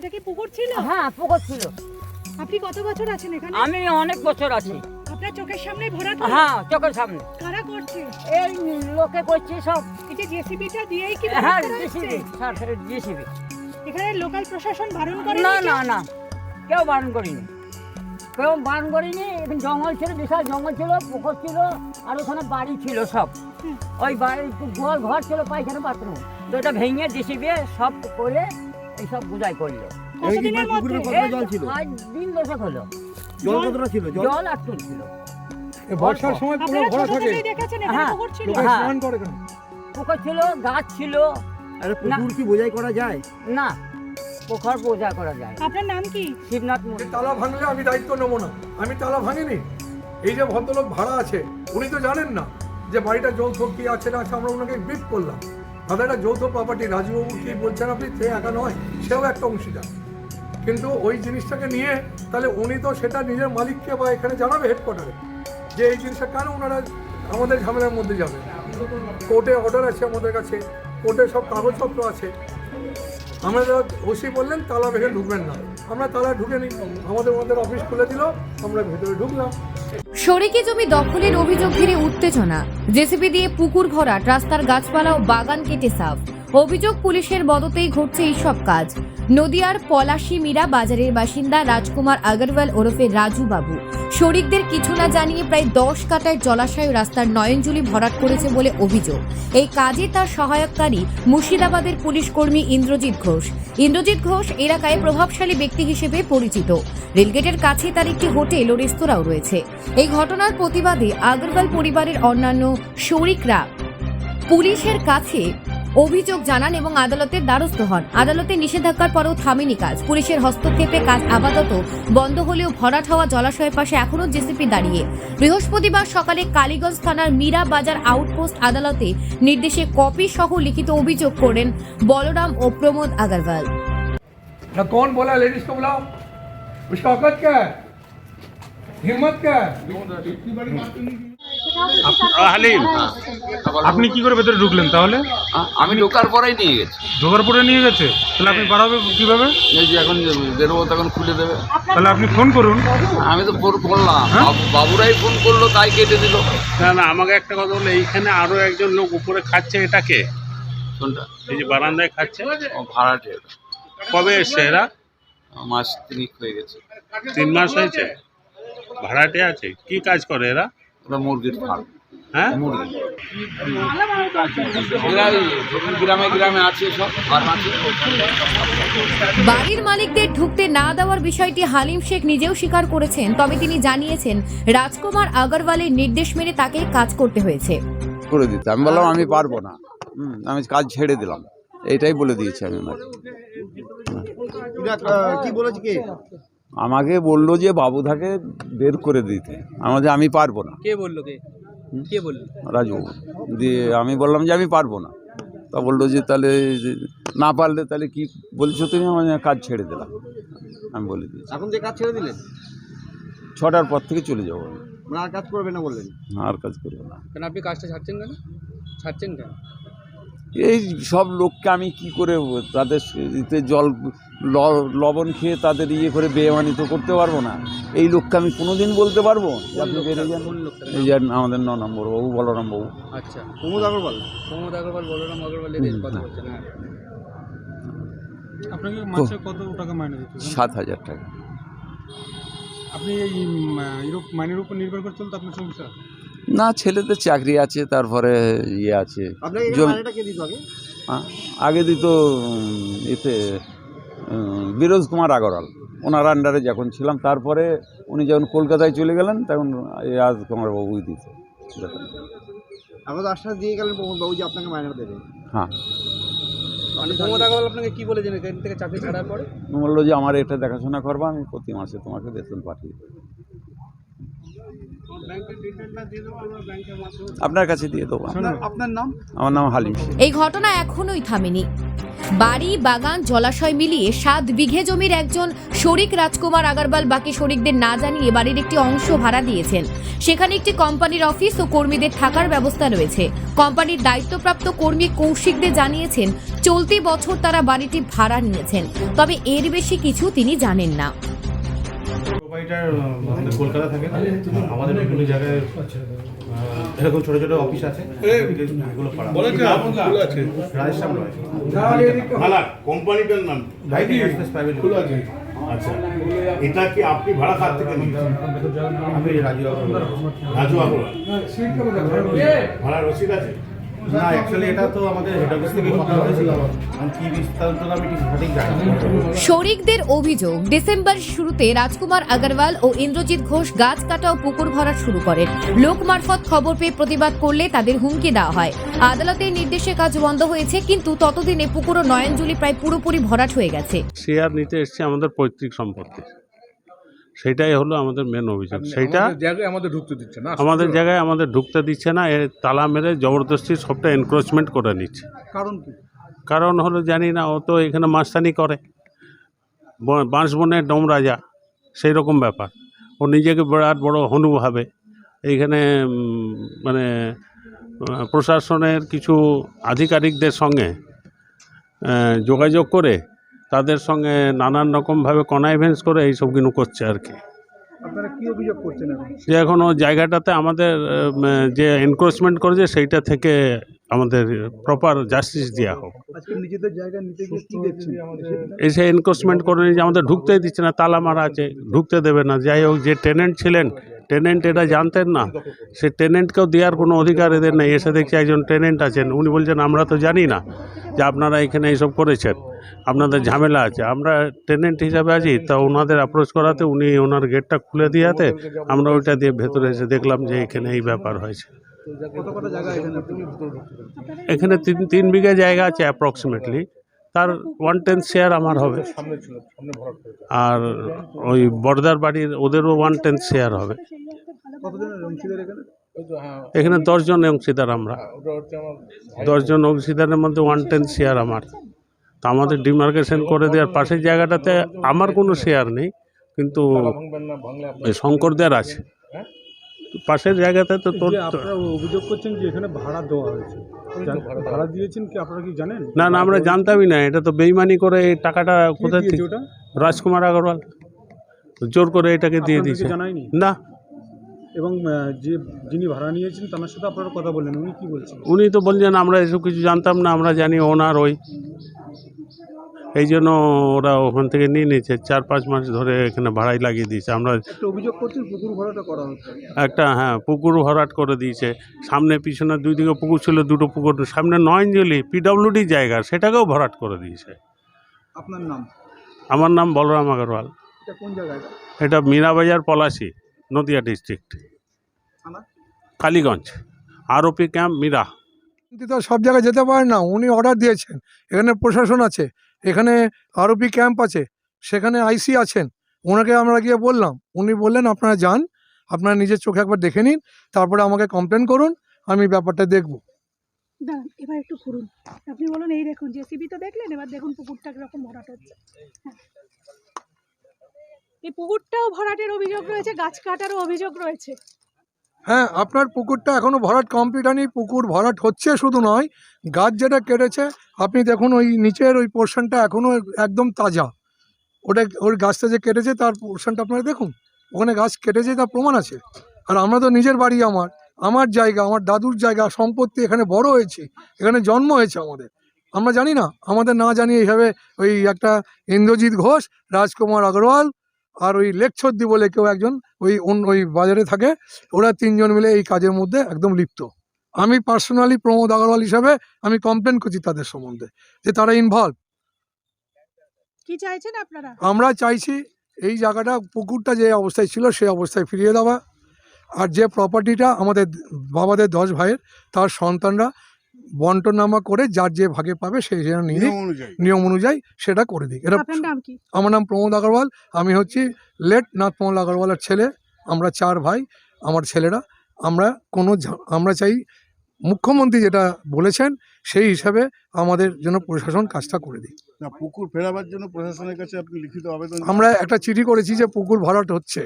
এটা কি পুকুর ছিল? হ্যাঁ পুকুর ছিল। আপনি কত বছর আছেন এখানে? আমি অনেক বছর আছি। আপনার চোখের সামনে ভরা হ্যাঁ চোখের সামনে। কারা করছে? এই লোকে করছি সব। যে জেসিবিটা দিয়েই কি হ্যাঁ ব্যবস্থা হচ্ছে? JCB JCB. এখানে লোকাল প্রশাসন বারণ করে না না না কেউ বারণ করিনি। কেউ বারণ করিনি এখানে জঙ্গল ছিল বিশাল জঙ্গল ছিল পুকুর ছিল আর ওখানে বাড়ি ছিল সব। ওই বাড়ি গোয়াল ঘর ছিল পায়খানা বাথরুম। তো এটা ভেঙে জিসিবি সব করে এইসব বুঝাই করল। কতদিনের মধ্যে? জল ছিল? আজ দিন দশেক হলো। জল কতটা ছিল? জল জল ছিল। বর্ষার সময় পুরো ভরা থাকে। থেকেই দেখেছেন এখানে হ্যাঁ, পুকুর ছিল। লোকে হ্যাঁ। স্নান করে কেন? পুকুর ছিল গাছ ছিল। আরে পুকুর কি বোঝাই করা যায়? না পুকুর বোঝা করা যায়। আপনার নাম কি? শিবনাথ এই তালা ভাঙলে আমি দায়িত্ব নেব না। আমি তালা ভাঙিনি। এই যে ভদ্রলোক ভাড়া আছে উনি তো জানেন না যে বাড়িটা জল কি আছে না আছে আমরা ওনাকে ব্রিফ করলাম। দাদা একটা যৌথ প্রপার্টি রাজুবাবু কি বলছেন আপনি? সে একা নয়, সেও একটা অংশীদার। কিন্তু ওই জিনিসটাকে নিয়ে তাহলে উনি তো সেটা নিজের মালিককে বা এখানে জানাবে হেডকোয়ার্টারে যে এই জিনিসটা কেন ওনারা আমাদের ঝামেলার মধ্যে যাবে? কোর্টে অর্ডার আছে আমাদের কাছে, কোর্টে সব কাগজপত্র আছে। আমরা ওসি বললেন, তালা ভেঙে ঢুকবেন না। আমরা তালা ঢুকে নিই। আমাদের মধ্যে অফিস খুলে দিল, আমরা ভেতরে ঢুকলাম। শরিকি জমি দখলের অভিযোগ ঘিরে উত্তেজনা। জেসিপি দিয়ে পুকুর ভরাট, রাস্তার গাছপালা ও বাগান কেটে সাফ। অভিযোগ পুলিশের মদতেই ঘটছে এইসব কাজ। নদিয়ার পলাশি মীরা বাজারের বাসিন্দা রাজকুমার আগরওয়াল ওরফে রাজু বাবু। শরিকদের কিছু না জানিয়ে প্রায় দশ কাটায় জলাশয় রাস্তার নয়নজুলি ভরাট করেছে বলে অভিযোগ। এই কাজে তার সহায়ককারী মুর্শিদাবাদের পুলিশ কর্মী ইন্দ্রজিৎ ঘোষ। ইন্দ্রজিৎ ঘোষ এলাকায় প্রভাবশালী ব্যক্তি হিসেবে পরিচিত। রেলগেটের কাছে তার একটি হোটেল ও রেস্তোরাঁও রয়েছে। এই ঘটনার প্রতিবাদে আগরওয়াল পরিবারের অন্যান্য শরিকরা পুলিশের কাছে অভিযোগ জানান এবং আদালতের দ্বারস্থ হন আদালতে নিষেধাজ্ঞার পরেও থামেনি কাজ পুলিশের হস্তক্ষেপে কাজ আপাতত বন্ধ হলেও ভরাট হওয়া জলাশয়ের পাশে এখনও জেসিপি দাঁড়িয়ে বৃহস্পতিবার সকালে কালীগঞ্জ থানার মীরা বাজার আউটপোস্ট আদালতে নির্দেশে কপি সহ লিখিত অভিযোগ করেন বলরাম ও প্রমোদ আগরওয়াল ना कौन बोला लेडीज को बुलाओ उसका औकत क्या है हिम्मत क्या है হালিম আপনি কি করে ভেতরে ঢুকলেন তাহলে? আমি ঢোকার পরেই নিয়ে গেছি। ঢোকার পরে নিয়ে গেছে? তাহলে আপনি বাড়াবে কীভাবে? এই যে এখন বেরোবো তখন খুলে দেবে। তাহলে আপনি ফোন করুন। আমি তো ফোন করলাম। বাবু- বাবুরাই ফোন করল তাই কেটে দিল। না না আমাকে একটা কথা বলে এইখানে আরও একজন লোক উপরে খাচ্ছে এটাকে কোনটা? এই যে বারান্দায় খাচ্ছে। ও ভাড়াটে। কবে এসছে এরা? মাস তিনিক হয়ে গেছে। তিন মাস হয়েছে? ভাড়াটে আছে। কি কাজ করে এরা? ওটা মুরগির ফার্ম হ্যাঁ? মুরগি। গ্রামে গ্রামে আছে সব ফার্ম আছে। বাড়ির মালিকদের ঢুকতে না দেওয়ার বিষয়টি হালিম শেখ নিজেও স্বীকার করেছেন তবে তিনি জানিয়েছেন রাজকুমার আগরওয়ালের নির্দেশ মেনে তাকে কাজ করতে হয়েছে। করে দিতে। আমি বললাম আমি পারব না। হুম, আমি কাজ ছেড়ে দিলাম। এইটাই বলে দিয়েছি আমি ওনাকে। কি বলেছে কে? আমাকে বলল যে বাবুধাকে বের করে দিতে। আমার যে আমি পারব না। কে বলল কে? কে বলল? রাজু দিয়ে আমি বললাম যে আমি পারব না। তা বলল যে তাহলে যে না পারলে তাহলে কি বলছো তুমি? আমার কাজ ছেড়ে দিলাম। আমি বলে দিয়েছি। এখন যে কাজ ছেড়ে দিলেন ছটার পর থেকে চলে যাব। আমি। মানে আর কাজ করবে না বললেন? আর কাজ করব না। কেন আপনি কাজটা ছাড়ছেন কেন? ছাড়ছেন কেন? এই সব লোককে আমি কি করে তাদের ইতে জল ল- লবণ খেয়ে তাদের ইয়ে করে বেমানি তো করতে পারব না? এই লোককে আমি কোনো দিন বলতে পারব? আপনি বেরিয়ে যান। এই যে আমাদের ন নম্বর বাবু বলরাম বাবু। আচ্ছা। প্রমোদ আগরওয়াল। প্রমোদ আগরওয়াল বলরাম আগরওয়াল হ্যাঁ। আপনাকে মাসে কত টাকা মাইনে দিতে সাত হাজার টাকা। আপনি এই মাইনের উপর নির্ভর করে চলতো আপনার সংসার না ছেলেদের চাকরি আছে তারপরে ইয়ে আছে। আগে? দিত এতে বিরোজ কুমার আগরওয়াল। ওনার আন্ডারে যখন ছিলাম তারপরে উনি যখন কলকাতায় চলে গেলেন তখন রাজ কুমার বাবুই দিত। আশ্বাস দিয়ে গেলেন বাবু যে আপনাকে মাইনেটা দেবে। হ্যাঁ। আপনাকে কি থেকে চাকরি ছাড়ার পরে? বলল যে আমার এটা দেখাশোনা করবা আমি প্রতি মাসে তোমাকে বেতন পাঠিয়ে দেবো। আপনার কাছে দিয়ে দেবো। আপনার নাম? আমার নাম হালিম। এই ঘটনা এখনোই থামেনি। বাড়ি বাগান জলাশয় মিলিয়ে সাত বিঘে জমির একজন শরিক রাজকুমার আগরওয়াল বাকি শরিকদের না জানিয়ে বাড়ির একটি অংশ ভাড়া দিয়েছেন। সেখানে একটি কোম্পানির অফিস ও কর্মীদের থাকার ব্যবস্থা রয়েছে। কোম্পানির দায়িত্বপ্রাপ্ত কর্মী কৌশিকদের জানিয়েছেন চলতি বছর তারা বাড়িটি ভাড়া নিয়েছেন। তবে এর বেশি কিছু তিনি জানেন না। প্রোভাইডার আমাদের কলকাতা থাকে আমাদের বিভিন্ন জায়গায় এরকম ছোট ছোট অফিস আছে এগুলো করা রাজেশ্যাম রয়। কোম্পানিটার নাম। আছে। আচ্ছা এটা কি আপনি ভাড়া কার থেকে নিয়েছেন আমি রাজু আগরওয়াল। রাজু আগরওয়াল ভাড়া রসিদ আছে? না অ্যাকচুয়ালি এটা তো আমাদের হেড অফিস থেকে কথা হয়েছিল আমি কি বিস্তারিত আমি ঠিক সঠিক জানি শরিকদের অভিযোগ ডিসেম্বর শুরুতে রাজকুমার আগরওয়াল ও ইন্দ্রজিৎ ঘোষ গাছ কাটা ও পুকুর ভরাট শুরু করেন। লোক মারফত খবর পেয়ে প্রতিবাদ করলে তাদের হুমকি দেওয়া হয়। আদালতের নির্দেশে কাজ বন্ধ হয়েছে কিন্তু ততদিনে পুকুর ও নয়নজুলি প্রায় পুরোপুরি ভরাট হয়ে গেছে। শেয়ার নিতে এসছে আমাদের পৈতৃক সম্পত্তি। সেটাই হলো আমাদের মেন অভিযোগ। সেইটা জায়গায় আমাদের ঢুকতে দিচ্ছে না আমাদের জায়গায় আমাদের ঢুকতে দিচ্ছে না এ তালা মেরে জবরদস্তি সবটা এনক্রোচমেন্ট করে নিচ্ছে। কারণ কি? কারণ হলো জানি না ও তো এখানে মাস্তানি করে। ব- বাঁশবনের ডোম রাজা সেই রকম ব্যাপার। ও নিজেকে বিরাট বড় হনু ভাবে। এইখানে মানে প্রশাসনের কিছু আধিকারিকদের সঙ্গে যোগাযোগ করে তাদের সঙ্গে নানান রকমভাবে কনাইভেন্স করে এইসব কিন্তু করছে আর কি। আপনারা কি অভিযোগ করছেন এখন? যে এখন ও জায়গাটাতে আমাদের যে এনক্রোচমেন্ট করেছে সেইটা থেকে আমাদের প্রপার জাস্টিস দেওয়া হোক। এই সে জায়গা নিতে গিয়ে কি দেখছেন এসে এনক্রোচমেন্ট করে নিয়ে যে আমাদের ঢুকতেই দিচ্ছে না তালা মারা আছে ঢুকতে দেবে না। যাই হোক যে টেনেন্ট ছিলেন টেনেন্ট এটা জানতেন না। সে টেনেন্টকেও দেওয়ার কোনো অধিকার এদের নেই। এসে দেখছি একজন টেনেন্ট আছেন। উনি বলছেন, আমরা তো জানি না যে আপনারা এখানে এইসব করেছেন। আপনাদের ঝামেলা আছে। আমরা টেনেন্ট হিসাবে আছি। তা ওনাদের অ্যাপ্রোচ করাতে উনি ওনার গেটটা খুলে দিয়াতে আমরা ওইটা দিয়ে ভেতরে এসে দেখলাম যে এখানে এই ব্যাপার হয়েছে। এখানে তিন তিন বিঘা জায়গা আছে অ্যাপ্রক্সিমেটলি তার ওয়ান টেন্থ শেয়ার আমার হবে। আর ওই বর্দার বাড়ির ওদেরও ওয়ান টেন্থ শেয়ার হবে। এখানে দশজন অংশীদার আমরা। দশজন অংশীদারের মধ্যে ওয়ান টেন্থ শেয়ার আমার। তা আমাদের ডিমার্কেশন করে দেওয়ার পাশের জায়গাটাতে আমার কোনো শেয়ার নেই, কিন্তু শঙ্করদের আছে। পাশের জায়গাতে তো তোর আপনারা অভিযোগ করছেন যে এখানে ভাড়া দেওয়া হয়েছে। ভাড়া দিয়েছেন কি আপনারা কি জানেন? না না আমরা জানতামই না এটা তো বেইমানি করে এই টাকাটা কোথা দিয়েছে থেকে ওটা? রাজকুমার আগরওয়াল। জোর করে এটাকে দিয়ে আপনাদেরকে দিয়েছে। জানায়নি? না। এবং আহ, যে যিনি ভাড়া নিয়েছেন তার সাথে আপনারা কথা বললেন উনি কি বলছেন? উনি তো বলছেন আমরা এসব কিছু জানতাম না আমরা জানি ওনার ওই। এই জন্য ওরা ওখান থেকে নিয়ে নিয়েছে। চার পাঁচ মাস ধরে এখানে ভাড়াই লাগিয়ে দিয়েছে। আমরা একটা অভিযোগ করছেন পুকুর ভাড়াটা করা হচ্ছে। একটা হ্যাঁ পুকুর ভরাট করে দিয়েছে। সামনে পিছনে দুই দিকে পুকুর ছিল দুটো পুকুর। সামনে নয়নজলি পিডব্লিউডি জায়গা সেটাকেও ভরাট করে দিয়েছে। আপনার নাম? আমার নাম বলরাম আগরওয়াল। এটা কোন জায়গায়? এটা মীরাবাজার পলাশি নদিয়া ডিস্ট্রিক্ট থানা? কালীগঞ্জ। ROP camp Mira. কিন্তু তো সব জায়গায় যেতে পারে না। উনি অর্ডার দিয়েছেন। এখানে প্রশাসন আছে। এখানে আরোপি ক্যাম্প আছে, সেখানে আইসি আছেন। ওনাকে আমরা গিয়ে বললাম, উনি বললেন, আপনারা যান, আপনারা নিজের চোখে একবার দেখে নিন, তারপরে আমাকে কমপ্লেন করুন, আমি ব্যাপারটা দেখব। একটু আপনি এই হ্যাঁ। এই পুকুরটাও ভরাটের অভিযোগ রয়েছে, গাছ কাটারও অভিযোগ রয়েছে। হ্যাঁ আপনার পুকুরটা এখনও ভরাট কমপ্লিট হয়নি, পুকুর ভরাট হচ্ছে শুধু নয়, গাছ যেটা কেটেছে, আপনি দেখুন ওই নিচের ওই পোর্শনটা এখনও একদম তাজা। ওটা ওই গাছটা যে কেটেছে, তার পোর্শনটা আপনারা দেখুন, ওখানে গাছ কেটেছে, তার প্রমাণ আছে। আর আমরা তো নিজের বাড়ি আমার আমার জায়গা, আমার দাদুর জায়গা, সম্পত্তি এখানে বড় হয়েছে, এখানে জন্ম হয়েছে আমাদের। আমরা জানি না, আমাদের না জানি এইভাবে ওই একটা ইন্দ্রজিৎ ঘোষ, রাজকুমার আগরওয়াল আর ওই লেকছদ্দি বলে কেউ একজন ওই অন্য- ওই বাজারে থাকে ওরা তিনজন মিলে এই কাজের মধ্যে একদম লিপ্ত। আমি পার্সোনালি প্রমোদ আগরওয়াল হিসাবে আমি কমপ্লেন করছি তাদের সম্বন্ধে যে তারা ইনভলভ কি চাইছেন আপনারা? আমরা চাইছি এই জায়গাটা পুকুরটা যে অবস্থায় ছিল সেই অবস্থায় ফিরিয়ে দেওয়া। আর যে প্রপার্টিটা আমাদের বাবাদের দশ ভাইয়ের তার সন্তানরা বন্টনামা করে যার যে ভাগে পাবে সেই যেন নিয়ে নিয়ম অনুযায়ী। সেটা করে দিই এটা আমার নাম প্রমোদ আগরওয়াল আমি হচ্ছি লেট নাথমোহন আগরওয়ালের ছেলে আমরা চার ভাই আমার ছেলেরা। আমরা কোনো আমরা চাই মুখ্যমন্ত্রী যেটা বলেছেন সেই হিসাবে আমাদের জন্য প্রশাসন কাজটা করে দিই না পুকুর ফেরাবার জন্য প্রশাসনের কাছে আপনি লিখিত আবেদন আমরা একটা চিঠি করেছি যে পুকুর ভরাট হচ্ছে।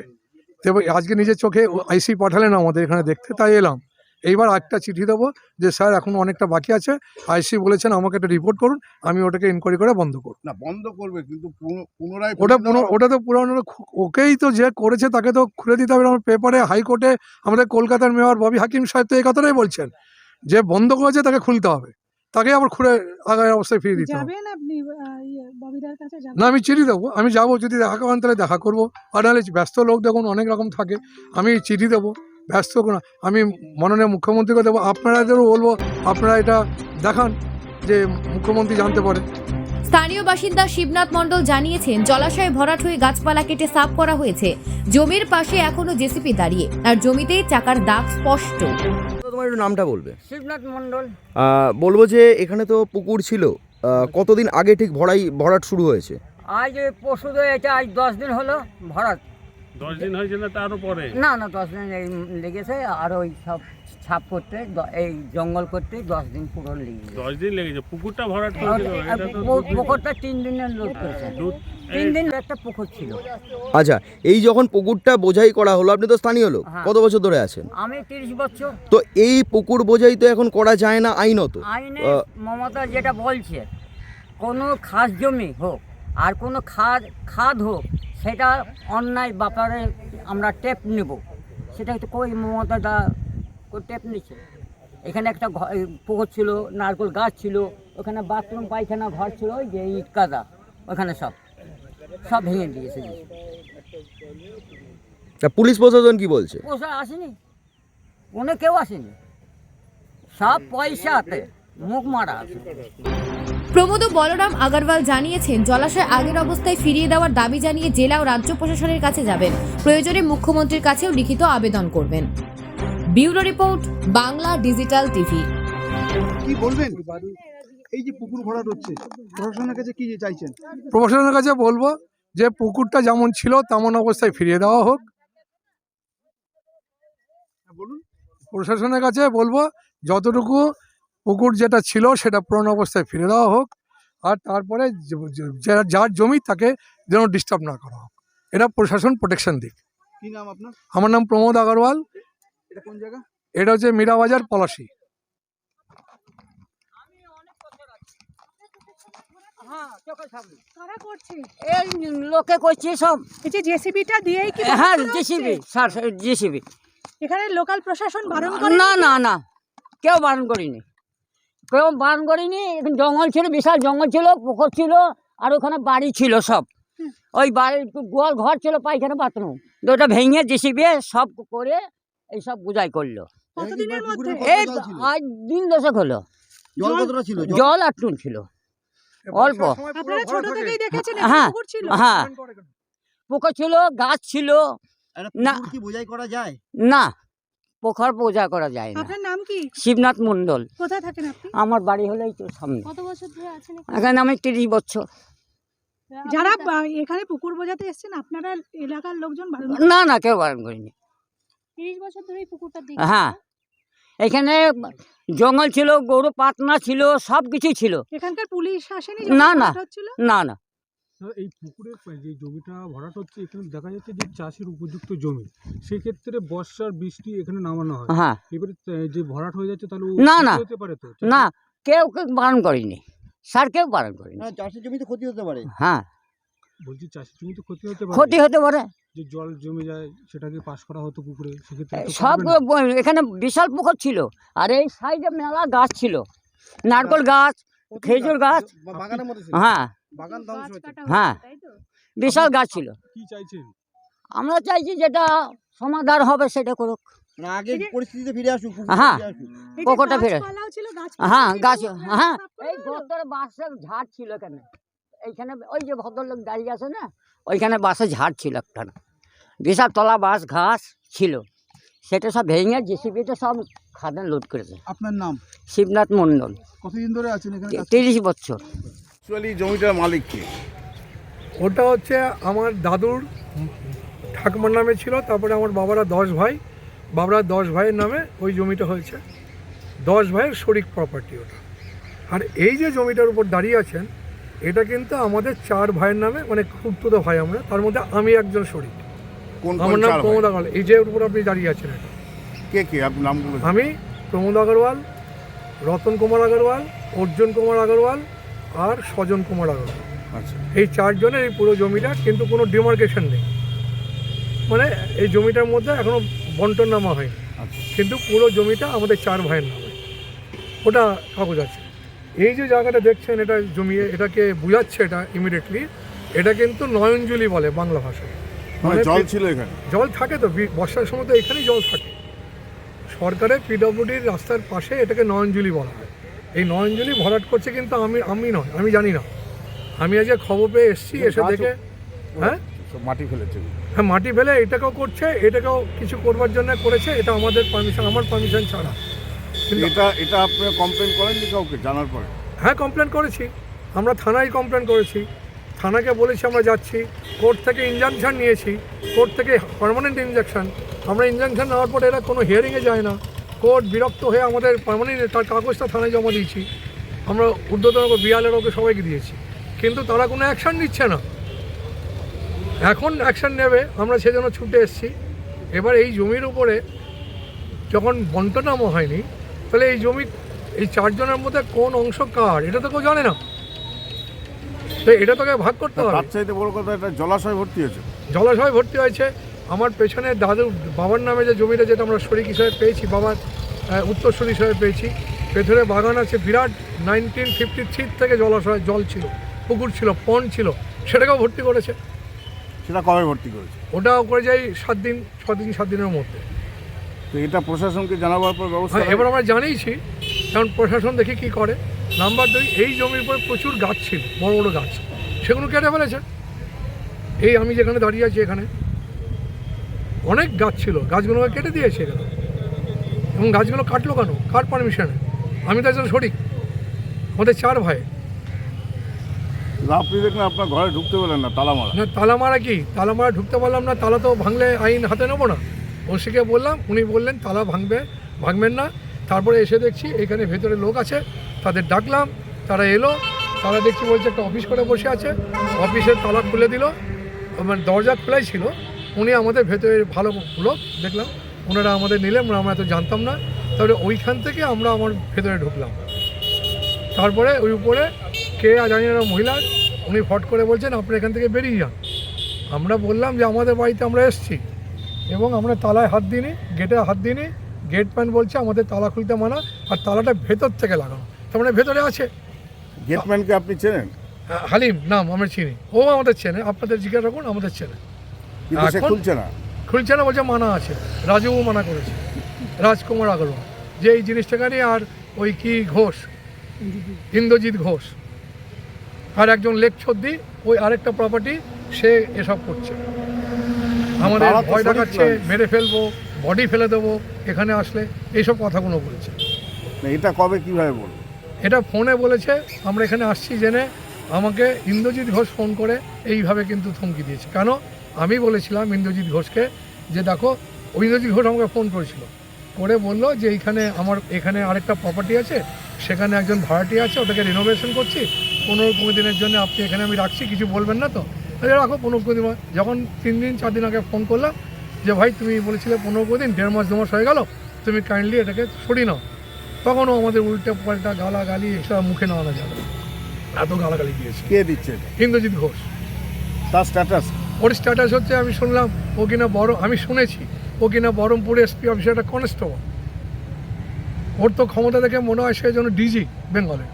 তবে আজকে নিজের চোখে আইসি পাঠালেন আমাদের এখানে দেখতে তাই এলাম। এইবার একটা চিঠি দেবো যে স্যার এখন অনেকটা বাকি আছে। আইসি বলেছেন আমাকে একটা রিপোর্ট করুন। আমি ওটাকে ইনকোয়ারি করে বন্ধ করব। না বন্ধ করবে কিন্তু পুনরায় ওটা ওটা তো পুরানো ওকেই তো যে করেছে তাকে তো খুলে দিতে হবে। আমার পেপারে হাইকোর্টে আমাদের কলকাতার মেয়র ববি হাকিম সাহেব তো এই কথাটাই বলছেন। যে বন্ধ করেছে তাকে খুলতে হবে। তাকে আবার খুলে আগের অবস্থায় ফিরিয়ে দিতে হবে। যাবেন আপনি আহ, ইয়ে, ববিদার কাছে যাবেন? না আমি চিঠি দেবো। আমি যাব যদি দেখা করেন তাহলে দেখা করব। আর নাহলে ব্যস্ত লোক দেখুন অনেক রকম থাকে। আমি চিঠি দেবো। ব্যস্ত কোনো আমি মাননীয় মুখ্যমন্ত্রীকে দেবো আপনারাদেরও বলব আপনারা এটা দেখান যে মুখ্যমন্ত্রী জানতে পারে। স্থানীয় বাসিন্দা শিবনাথ মণ্ডল জানিয়েছেন জলাশয়ে ভরাট হয়ে গাছপালা কেটে সাফ করা হয়েছে। জমির পাশে এখনও জেসিপি দাঁড়িয়ে আর জমিতে চাকার দাগ স্পষ্ট। তোমার একটু নামটা বলবে। শিবনাথ মণ্ডল। বলব যে এখানে তো পুকুর ছিল কতদিন আগে ঠিক ভরাই ভরাট শুরু হয়েছে? আজ পরশু এটা আজ দশ দিন হলো ভরাট। দশ দিন হয়েছে না তারও পরে? না না দশ দিন এই লেগেছে আর ওই সব ছাপ করতে এই জঙ্গল করতে দশ দিন পুরো লেগেছে। দশ দিন লেগেছে পুকুরটা ভরাট পুকুরটা তিন দিনের লোড করেছে। তিন দিন একটা পুকুর ছিল। আচ্ছা এই যখন পুকুরটা বোঝাই করা হলো আপনি তো স্থানীয় লোক হ্যাঁ। কত বছর ধরে আছেন? আমি তিরিশ বছর। তো এই পুকুর বোঝাই তো এখন করা যায় না আইনত? আইনে মমতা যেটা বলছে কোনো খাস জমি হোক আর কোনো খাদ খাদ হোক সেটা অন্যায় ব্যাপারে আমরা টেপ নেব। সেটা তো কই মমতা দা টেপ নিচ্ছে এখানে একটা পুকুর ছিল নারকেল গাছ ছিল ওখানে বাথরুম পায়খানা ঘর ছিল ওই যে ইট কাদা ওখানে সব সব ভেঙে দিয়েছে। পুলিশ প্রশাসন কি বলছে? পোষা আসেনি। কোনো কেউ আসেনি। সব পয়সাতে মুখ মারা আছে। প্রমোদ বলরাম আগারওয়াল জানিয়েছেন জলাশয় আগের অবস্থায় ফিরিয়ে দেওয়ার দাবি জানিয়ে জেলা ও রাজ্য প্রশাসনের কাছে যাবেন। প্রয়োজনে মুখ্যমন্ত্রীর কাছেও লিখিত আবেদন করবেন। Bureau report Bangla digital TV. কি বলবেন? এই যে পুকুর ভরাট হচ্ছে প্রশাসনের কাছে কি চাইছেন? প্রশাসনের কাছে বলব যে পুকুরটা যেমন ছিল তেমন অবস্থায় ফিরিয়ে দেওয়া হোক। বলুন। প্রশাসনের কাছে বলব যতটুকু পুকুর যেটা ছিল সেটা পুরনো অবস্থায় ফিরে দেওয়া হোক আর তারপরে যার- যার জমি তাকে যেন ডিস্টার্ব না করা হোক। এটা প্রশাসন প্রোটেকশন দিক। কি নাম আপনার? আমার নাম প্রমোদ আগরওয়াল। এটা কোন জায়গা? এটা হচ্ছে মীরাবাজার পলাশি। হ্যাঁ চোখের সামনে। কারা করছে? এই লোকে করছে সব। এই যে জেসিবিটা দিয়েই কি হ্যাঁ করা হচ্ছে? JCB sir JCB. এখানে লোকাল প্রশাসন বারণ করে না না না কেউ বারণ করিনি। কেউ বারণ করিনি এখানে জঙ্গল ছিল বিশাল জঙ্গল ছিল পুকুর ছিল আর ওখানে বাড়ি ছিল সব। ওই বাড়ির গোয়াল ঘর ছিল পায়খানা বাথরুম। তো ওটা ভেঙে জেসিবি সব করে এই সব বুঝাই করল। এই আজ দিন দশক হলো। জল কতটা ছিল? জল? জল আর টুন ছিল। অল্প। আপনারা ছোট থেকেই দেখেছেন হ্যাঁ। পুকুর ছিল? হ্যাঁ। পুকুর ছিল গাছ ছিল। না। না। পোখর পূজা করা যায় না। আপনার নাম কি? শিবনাথ মণ্ডল। কোথায় থাকেন আপনি? আমার বাড়ি হলো এই তো সামনে। কত বছর ধরে আছেন এখানে? আমি তিরিশ বছর। যারা এখানে পুকুর বোঝাতে এসেছেন আপনারা এলাকার লোকজন বারণ না না কেউ বারণ করিনি। তিরিশ বছর ধরে পুকুরটা হ্যাঁ। এখানে জঙ্গল ছিল গরু পাতনা ছিল সব কিছু ছিল। এখানকার পুলিশ আসেনি? না, না। না না। এই পুকুরের যে জমিটা ভরাট হচ্ছে এখানে দেখা যাচ্ছে যে চাষের উপযুক্ত জমি। সেক্ষেত্রে বর্ষার বৃষ্টি এখানে নামানো হয়। হ্যাঁ। এবারে যে ভরাট হয়ে যাচ্ছে তাহলে না, না। হতে পারে তো? না কেউ কেউ বারণ করিনি। স্যার কেউ বারণ করিনি। না চাষের জমিতে ক্ষতি হতে পারে। হ্যাঁ। বলছি চাষের জমিতে ক্ষতি হতে পারে। ক্ষতি হতে পারে। যে জল জমে যায় সেটাকে পাস করা হতো পুকুরে সব এখানে বিশাল পুকুর ছিল। আর এই সাইডে মেলা গাছ ছিল। নারকেল গাছ খেজুর গাছ বাগানের মধ্যে ছিল। হ্যাঁ। বাগান ধ্বংস হয়েছে। হ্যাঁ। বিশাল গাছ ছিল। কি চাইছেন? আমরা চাইছি যেটা সমাধান হবে সেটা করুক। না পরিস্থিতিতে ফিরে আসুক পুকুর হ্যাঁ। ফেরে। হ্যাঁ গাছ হ্যাঁ। এই গতরে ঝাড় ছিল এখানে। এইখানে ওই যে ভদ্রলোক দাঁড়িয়ে আছে না ওইখানে বাঁশের ঝাড় ছিল একটা বিশাল তলা বাঁশ ঘাস ছিল। সেটা সব ভেঙে জেসিবিতে সব খাদান লোড করেছে। আপনার নাম? শিবনাথ মণ্ডল। কতদিন ধরে আছেন এখানে? তিরিশ বছর। অ্যাকচুয়ালি জমিটার মালিক কে? ওটা হচ্ছে আমার দাদুর ঠাকুমার নামে ছিল তারপরে আমার বাবারা দশ ভাই বাবারা দশ ভাইয়ের নামে ওই জমিটা হয়েছে। দশ ভাইয়ের শরিক প্রপার্টি ওটা। আর এই যে জমিটার উপর দাঁড়িয়ে আছেন এটা কিন্তু আমাদের চার ভাইয়ের নামে মানে খুঁড়তুতো ভাই আমরা তার মধ্যে আমি একজন শরিক। আমার নাম প্রমোদ আগাল এই যে উপর আপনি দাঁড়িয়ে আছেন এটা। কে কে? নামগুলো আমি প্রমোদ আগরওয়াল রতন কুমার আগরওয়াল অর্জুন কুমার আগরওয়াল আর স্বজন কুমার আগরওয়াল আচ্ছা। এই চারজনের এই পুরো জমিটা কিন্তু কোনো ডিমার্কেশন নেই। মানে এই জমিটার মধ্যে এখনও বন্টন নামা হয়নি। আচ্ছা। কিন্তু পুরো জমিটা আমাদের চার ভাইয়ের নামে। ওটা কাগজ আছে। এই যে জায়গাটা দেখছেন এটা জমিয়ে এটাকে বুঝাচ্ছে এটা ইমিডিয়েটলি এটা কিন্তু নয়নজুলি বলে বাংলা ভাষায়। মানে মানে জল ছিল এখানে? জল থাকে তো বর্ষার সময় তো এখানেই জল থাকে। সরকারের পিডব্লিউডির রাস্তার পাশে এটাকে নয়নজুলি বলা হয়। এই নয়নজুলি ভরাট করছে কিন্তু আমি আমি নয় আমি জানি না। আমি আজকে খবর পেয়ে এসেছি এসে দেখে হ্যাঁ? মাটি ফেলেছে। হ্যাঁ মাটি ফেলে এটাকেও করছে এটাকেও কিছু করবার জন্য করেছে এটা আমাদের পারমিশন আমার পারমিশন ছাড়া। এটা এটা আপনি কমপ্লেন করেননি কাউকে জানার পরে? হ্যাঁ কমপ্লেন করেছি। আমরা থানায় কমপ্লেন করেছি। থানাকে বলেছি আমরা যাচ্ছি। কোর্ট থেকে ইনজাংশন নিয়েছি। কোর্ট থেকে পারমানেন্ট ইনজাংশন আমরা ইনজাংশন নেওয়ার পরে এরা কোনো হিয়ারিংয়ে যায় না। কোর্ট বিরক্ত হয়ে আমাদের পার্মানেন্ট তার কাগজটা থানায় জমা দিয়েছি। আমরা ঊর্ধ্বতন বিয়ালের ওকে সবাইকে দিয়েছি। কিন্তু তারা কোনো অ্যাকশন নিচ্ছে না। এখন অ্যাকশন নেবে আমরা সেজন্য ছুটে এসেছি। এবার এই জমির উপরে যখন বন্টনামো হয়নি তাহলে এই জমি এই চারজনের মধ্যে কোন অংশ কার এটা তো কেউ জানে না। তো এটা তোকে ভাগ করতে হবে তার চাইতে বড় কথা এটা জলাশয় ভর্তি হয়েছে। জলাশয় ভর্তি হয়েছে। আমার পেছনে দাদু বাবার নামে যে জমিটা যেটা আমরা শরিক হিসাবে পেয়েছি বাবার আহ, উত্তরসূরি হিসাবে পেয়েছি ভেতরে বাগান আছে বিরাট নাইনটিন ফিফটি থ্রি থেকে জলাশয় জল ছিল পুকুর ছিল পন্ড ছিল সেটাকেও ভর্তি করেছে। সেটা কবে ভর্তি করেছে? ওটাও করে যাই সাত দিন ছ দিন সাত দিনের মধ্যে। তো এটা প্রশাসনকে জানাবার পর ব্যবস্থা হ্যাঁ এবার আমরা জানিয়েছি কারণ প্রশাসন দেখি কি করে। নাম্বার দুই এই জমির উপর প্রচুর গাছ ছিল বড় বড় গাছ সেগুলো কেটে ফেলেছে। এই আমি যেখানে দাঁড়িয়ে আছি এখানে অনেক গাছ ছিল গাছগুলোকে কেটে দিয়েছে এখানে এবং গাছগুলো কাটলো কেন? কার পারমিশনে আমি তো একজন শরিক আমাদের চার ভাই। আপনি দেখলেন আপনার ঘরে ঢুকতে পেলেন না তালা মারা। না তালা মারা কি? তালা মারা ঢুকতে পারলাম না তালা তো ভাঙলে আইন হাতে নেব না। ওসিকে বললাম উনি বললেন তালা ভাঙবে ভাঙবেন না। তারপরে এসে দেখছি এখানে ভেতরে লোক আছে তাদের ডাকলাম তারা এলো তারা দেখছি বলছে একটা অফিস করে বসে আছে। অফিসের তালা খুলে দিল মানে দরজা খোলাই ছিল। উনি আমাদের ভেতরে ভালো লোক দেখলাম। ওনারা আমাদের নিলেন আমরা এত জানতাম না। তারপরে ওইখান থেকে আমরা আমার ভেতরে ঢুকলাম। তারপরে ওই উপরে কে জানি না মহিলা উনি ফট করে বলছেন আপনি এখান থেকে বেরিয়ে যান। আমরা বললাম যে আমাদের বাড়িতে আমরা এসেছি। এবং আমরা তালায় হাত দিইনি গেটে হাত দিইনি। গেট ম্যান বলছে আমাদের তালা খুলতে মানা আর তালাটা ভেতর থেকে লাগানো। তার মানে ভেতরে আছে। গেটম্যানকে আপনি চেনেন? হা- হালিম নাম আমরা চিনি। ও আমাদের চেনে আপনাদের জিজ্ঞাসা করুন আমাদের চেনে। কিন্তু সে খুলছে না? খুলছে না বলছে মানা আছে। রাজুও মানা করেছে। রাজকুমার আগরওয়াল। যে এই জিনিসটাখানি আর ওই কি ঘোষ? ইন্দ্রজিৎ ঘোষ। আর একজন লেখ ছদ্দি ওই আরেকটা প্রপার্টি সে এসব করছে। আমাদের ভয় দেখাচ্ছে মেরে ফেলব বডি ফেলে দেবো এখানে আসলে এইসব কথাগুলো বলেছে। এটা কবে কীভাবে বলব? এটা ফোনে বলেছে আমরা এখানে আসছি জেনে আমাকে ইন্দ্রজিৎ ঘোষ ফোন করে এইভাবে কিন্তু থমকি দিয়েছে। কেন? আমি বলেছিলাম ইন্দ্রজিৎ ঘোষকে যে দেখো ইন্দ্রজিৎ ঘোষ আমাকে ফোন করেছিল। করে বলল যে এইখানে আমার এখানে আরেকটা প্রপার্টি আছে সেখানে একজন ভাড়াটি আছে ওটাকে রিনোভেশন করছি। পনেরো কুড়ি দিনের জন্য আপনি এখানে আমি রাখছি কিছু বলবেন না তো? তাহলে রাখো পনেরো কুড়ি দিন। যখন তিন দিন চার দিন আগে ফোন করলাম যে ভাই তুমি বলেছিলে পনেরো কুড়ি দিন দেড় মাস দু মাস হয়ে গেল তুমি কাইন্ডলি এটাকে সরিয়ে নাও। তখনও আমাদের উল্টে পাল্টা গালাগালি এসব মুখে নেওয়া যাবে। এত গালাগালি দিয়েছে। কে দিচ্ছে ইন্দ্রজিৎ ঘোষ। তার স্ট্যাটাস ওর স্ট্যাটাস হচ্ছে আমি শুনলাম ও কিনা বড় আমি শুনেছি ও কিনা বহরমপুর এসপি অফিসে একটা কনস্টেবল ওর তো ক্ষমতা দেখে মনে হয় সে যেন ডিজি বেঙ্গলে।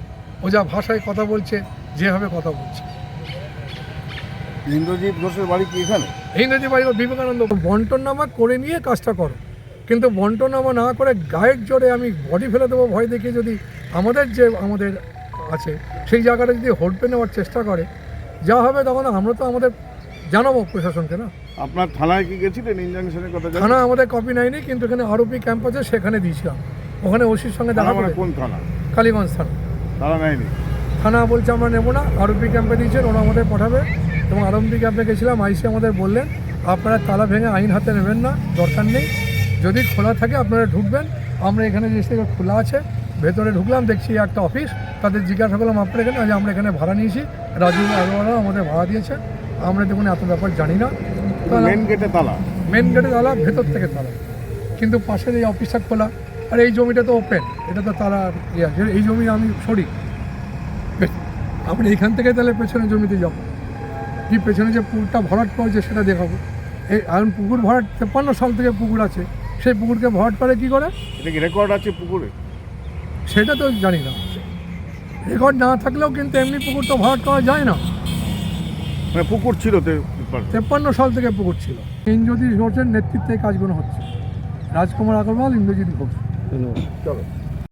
ও যা ভাষায় কথা বলছে যেভাবে কথা বলছে। ইন্দ্রজিৎ ঘোষের বাড়ি কি এখানে? ইংরেজি বাড়ি বিবেকানন্দ। বন্টনামা করে নিয়ে কাজটা করো। কিন্তু বন্টনামা না করে গায়ের জোরে আমি বডি ফেলে দেবো ভয় দেখিয়ে যদি আমাদের যে আমাদের আছে সেই জায়গাটা যদি হোল্ডে নেওয়ার চেষ্টা করে যা হবে তখন আমরা তো আমাদের জানাব প্রশাসনকে না। আপনার থানায় কি গেছিলেন ইনজাংশনের কথা থানা আমাদের কপি নেয়নি কিন্তু এখানে আরোপি ক্যাম্প আছে সেখানে দিয়েছিলাম। ওখানে ওসির সঙ্গে দেখা মানে করে। কোন থানা? কালীগঞ্জ থানা। তারা নেয়নি? থানা বলছে আমরা নেব না আরোপি ক্যাম্পে দিয়েছেন ওরা আমাদের পাঠাবে। এবং আরম্পি ক্যাম্পে গেছিলাম আইসি আমাদের বললেন আপনারা তালা ভেঙে আইন হাতে নেবেন না দরকার নেই। যদি খোলা থাকে আপনারা ঢুকবেন। আমরা এখানে যে খোলা আছে ভেতরে ঢুকলাম দেখছি একটা অফিস তাদের জিজ্ঞাসা করলাম আপনার এখানে আজ আমরা এখানে ভাড়া নিয়েছি। রাজু আগরওয়ালা আমাদের ভাড়া দিয়েছে। আমরা দেখুন এত ব্যাপার জানি না। মেন গেটে তালা। মেন গেটে তালা ভেতর থেকে তালা। কিন্তু পাশের এই অফিসটা খোলা আর এই জমিটা তো ওপেন এটা তো তারা ইয়ে আছে। এই জমি আমি সরি। আমরা এইখান থেকে তাহলে পেছনে জমিতে যাব। কি পেছনে যে পুকুরটা ভরাট করেছে সেটা দেখাবো। এই এখন পুকুর ভরাট তেপ্পান্ন সাল থেকে পুকুর আছে। সেই পুকুরকে ভরাট করে কি করে? এটা কি রেকর্ড আছে পুকুরে? সেটা তো জানি না। রেকর্ড না থাকলেও কিন্তু এমনি পুকুর তো ভরাট করা যায় না। মানে পুকুর ছিল তেপ্পান্ন সাল থেকে পুকুর ছিল। ইন্দ্রজিৎ ঘোষের নেতৃত্বে কাজগুলো হচ্ছে। রাজকুমার আগরওয়াল ইন্দ্রজিৎ ঘোষ। চলো।